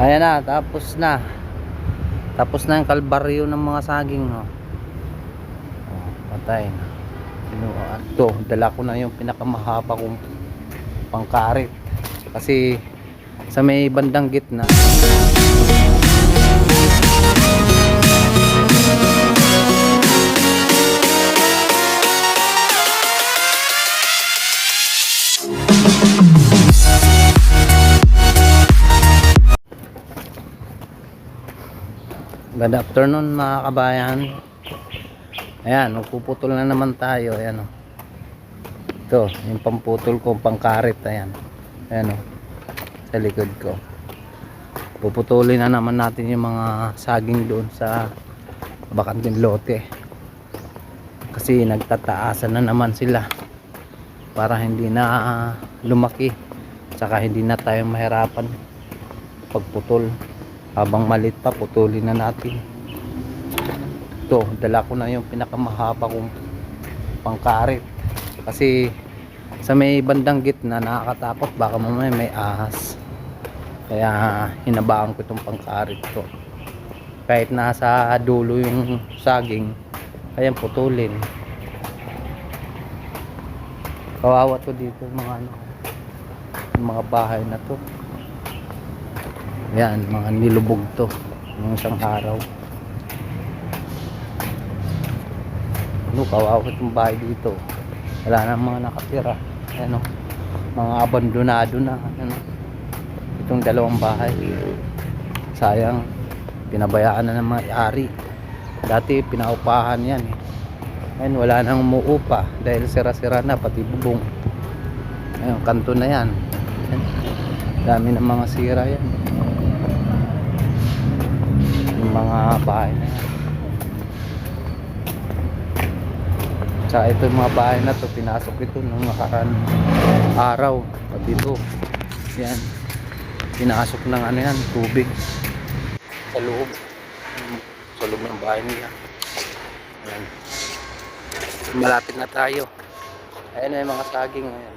Ayan na, tapos na. Tapos na yung kalbaryo ng mga saging. Oh. Oh, patay na. Kinuha. Ito, dala ko na yung pinakamahaba kong pangkarit. Kasi sa may bandang gitna. Good afternoon mga kabayan. Ayan, magpuputol na naman tayo. Ayan o. Ito, yung pamputol ko, pangkarit. Ayan. Ayan o. Sa likod ko. Puputulin na naman natin yung mga saging doon sa bakanting lote. Kasi nagtataasan na naman sila. Para hindi na ah, lumaki. Saka hindi na tayo mahirapan pagputol habang malit pa putulin na natin. Ito dala ko na yung pinakamahaba kong pangkarit kasi sa may bandang gitna nakakatakot. Baka mamaya may ahas. Kaya hinabaan ko itong pangkarit ko kahit nasa dulo yung saging kaya putulin. Kawawa to dito mga ano mga bahay na to yan, mga nilubog to ng isang araw. Ano, kawawa itong bahay dito. Wala na mga nakatira. Ano, mga abandonado na. Ano, itong dalawang bahay. Sayang, pinabayaan na ng mga ari. Dati pinaupahan yan eh. Ngayon wala nang umuupa dahil sira-sira na pati bubong. Ayun, kanto na yan. Yan. Dami ng mga sira yan mga bahay na yan. Sa ito yung mga bahay na to pinasok ito nung nakaraan araw. At dito yan. Pinasok ng ano yan tubig. Sa loob. Sa loob ng bahay nila yan. Malapit na tayo. Ayan na yung mga saging ayan.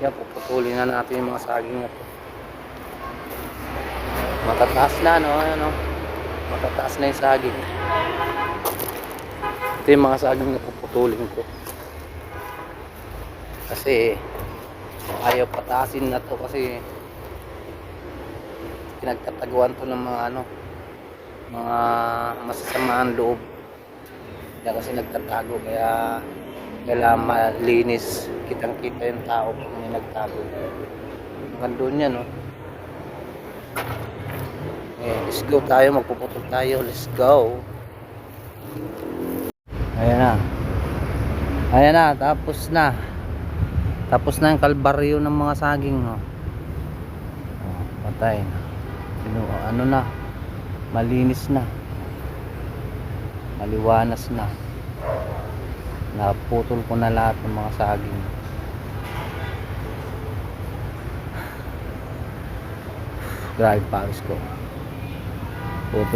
Yan puputulin na natin yung mga saging na to. Matataas na no? Ano matataas na yung saging. Ito yung mga saging na puputulin ko. Kasi ayaw pataasin na to kasi pinagtataguan to ng mga ano mga masasamaan loob. Kaya kasi nagtatago kaya kailangan malinis kitang kita yung tao pag may nagtago. Hanggang doon yan no Okay, let's go tayo, magpuputol tayo. Let's go. Ayan na. Ayan na, tapos na. Tapos na yung kalbaryo ng mga saging, no. Oh, patay na. Sino, ano na? Malinis na. Maliwanas na. Naputol ko na lahat ng mga saging. Grabe pawis ko. purple